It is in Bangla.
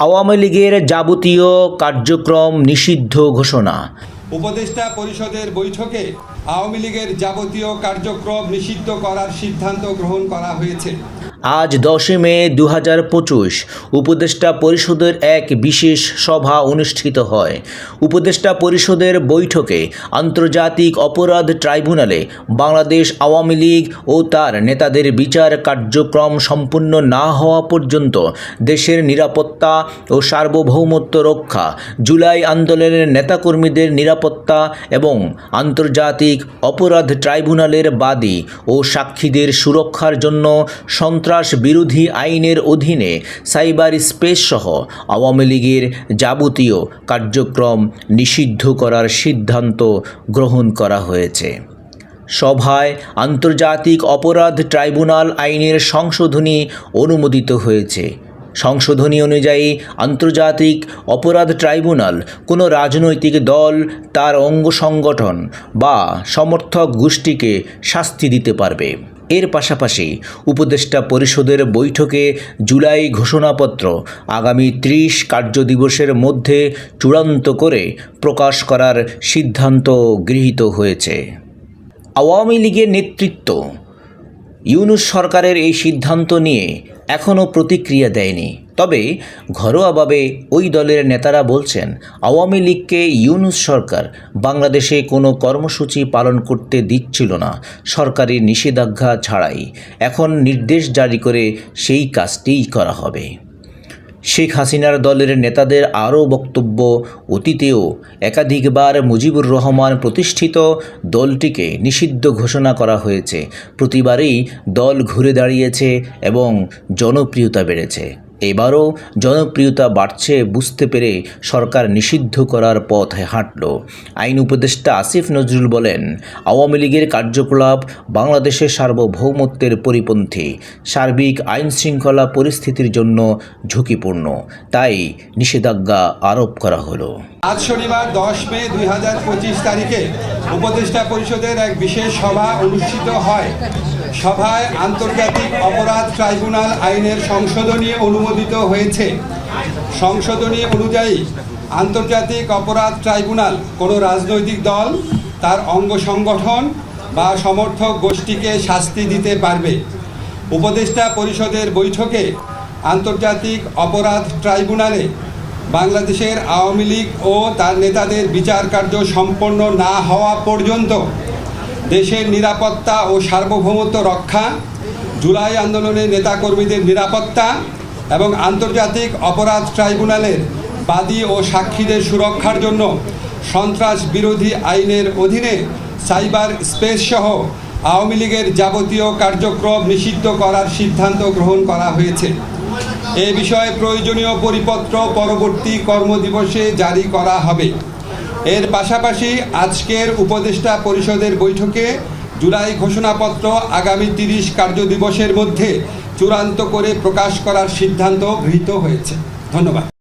আওয়ামী লীগের যাবতীয় কার্যক্রম নিষিদ্ধ ঘোষণা। উপদেষ্টা পরিষদের বৈঠকে আওয়ামী লীগের যাবতীয় কার্যক্রম নিষিদ্ধ করার সিদ্ধান্ত গ্রহণ করা হয়েছে। আজ দশই মে দু হাজার পঁচিশ, উপদেষ্টা পরিষদের এক বিশেষ সভা অনুষ্ঠিত হয়। উপদেষ্টা পরিষদের বৈঠকে আন্তর্জাতিক অপরাধ ট্রাইব্যুনালে বাংলাদেশ আওয়ামী লীগ ও তার নেতাদের বিচার কার্যক্রম সম্পূর্ণ না হওয়া পর্যন্ত দেশের নিরাপত্তা ও সার্বভৌমত্ব রক্ষা, জুলাই আন্দোলনের নেতাকর্মীদের নিরাপত্তা এবং আন্তর্জাতিক অপরাধ ট্রাইব্যুনালের বাদী ও সাক্ষীদের সুরক্ষার জন্য সন্ত্রাস বিরোধী আইনের অধীনে সাইবার স্পেস সহ আওয়ামী লীগের যাবতীয় কার্যক্রম নিষিদ্ধ করার সিদ্ধান্ত গ্রহণ করা হয়েছে। সভায় আন্তর্জাতিক অপরাধ ট্রাইব্যুনাল আইনের সংশোধনী অনুমোদিত হয়েছে। সংশোধনী অনুযায়ী আন্তর্জাতিক অপরাধ ট্রাইব্যুনাল কোনো রাজনৈতিক দল, তার অঙ্গ সংগঠন বা সমর্থক গোষ্ঠীকে শাস্তি দিতে পারবে। এর পাশাপাশি উপদেষ্টা পরিষদের বৈঠকে জুলাই ঘোষণাপত্র আগামী ত্রিশ কার্যদিবসের মধ্যে চূড়ান্ত করে প্রকাশ করার সিদ্ধান্ত গৃহীত হয়েছে। আওয়ামী লীগের নেতৃত্ব ইউনুস সরকারের এই সিদ্ধান্ত নিয়ে এখনও প্রতিক্রিয়া দেয়নি। তবে ঘরোয়াভাবে ওই দলের নেতারা বলছেন, আওয়ামী লীগকে ইউনুস সরকার বাংলাদেশে কোনো কর্মসূচি পালন করতে দিচ্ছিল না, সরকারি নিষেধাজ্ঞা ছাড়াই। এখন নির্দেশ জারি করে সেই কাজটিই করা হবে। শেখ হাসিনার দলের নেতাদের আরও বক্তব্য, অতীতেও একাধিকবার মুজিবুর রহমান প্রতিষ্ঠিত দলটিকে নিষিদ্ধ ঘোষণা করা হয়েছে। প্রতিবারেই দল ঘুরে দাঁড়িয়েছে এবং জনপ্রিয়তা বেড়েছে। এবারও জনপ্রিয়তা বাড়ছে বুঝতে পেরে সরকার নিষিদ্ধ করার পথে হাঁটল। আইন উপদেষ্টা আসিফ নজরুল বলেন, আওয়ামী লীগের কার্যকলাপ বাংলাদেশের সার্বভৌমত্বের পরিপন্থী। সার্বিক আইন শৃঙ্খলা পরিস্থিতির জন্য ঝুঁকিপূর্ণ। তাই নিষেধাজ্ঞা আরোপ করা হলো। আজ শনিবার দশ মে দুই হাজার পঁচিশ তারিখে উপদেষ্টা পরিষদের এক বিশেষ সভা অনুষ্ঠিত হয়। সভায় আন্তর্জাতিক অপরাধ ট্রাইব্যুনাল আইনের সংশোধনী অনুমোদিত হয়েছে। সংশোধনী অনুযায়ী আন্তর্জাতিক অপরাধ ট্রাইব্যুনাল কোনো রাজনৈতিক দল, তার অঙ্গ সংগঠন বা সমর্থক গোষ্ঠীকে শাস্তি দিতে পারবে। উপদেষ্টা পরিষদের বৈঠকে আন্তর্জাতিক অপরাধ ট্রাইব্যুনালে বাংলাদেশের আওয়ামী লীগ ও তার নেতাদের বিচার কার্য সম্পন্ন না হওয়া পর্যন্ত দেশের নিরাপত্তা ও সার্বভৌমত্ব রক্ষা, জুলাই আন্দোলনের নেতাকর্মীদের নিরাপত্তা এবং আন্তর্জাতিক অপরাধ ট্রাইব্যুনালের বাদী ও সাক্ষীদের সুরক্ষার জন্য সন্ত্রাস বিরোধী আইনের অধীনে সাইবার স্পেস সহ আওয়ামী লীগের যাবতীয় কার্যক্রম নিষিদ্ধ করার সিদ্ধান্ত গ্রহণ করা হয়েছে। এ বিষয়ে প্রয়োজনীয় পরিপত্র পরবর্তী কর্মদিবসে জারি করা হবে। এর পাশাপাশি আজকের উপদেষ্টা পরিষদের বৈঠকে জুলাই ঘোষণাপত্র আগামী তিরিশ কার্যদিবসের মধ্যে চূড়ান্ত করে প্রকাশ করার সিদ্ধান্ত গৃহীত হয়েছে। ধন্যবাদ।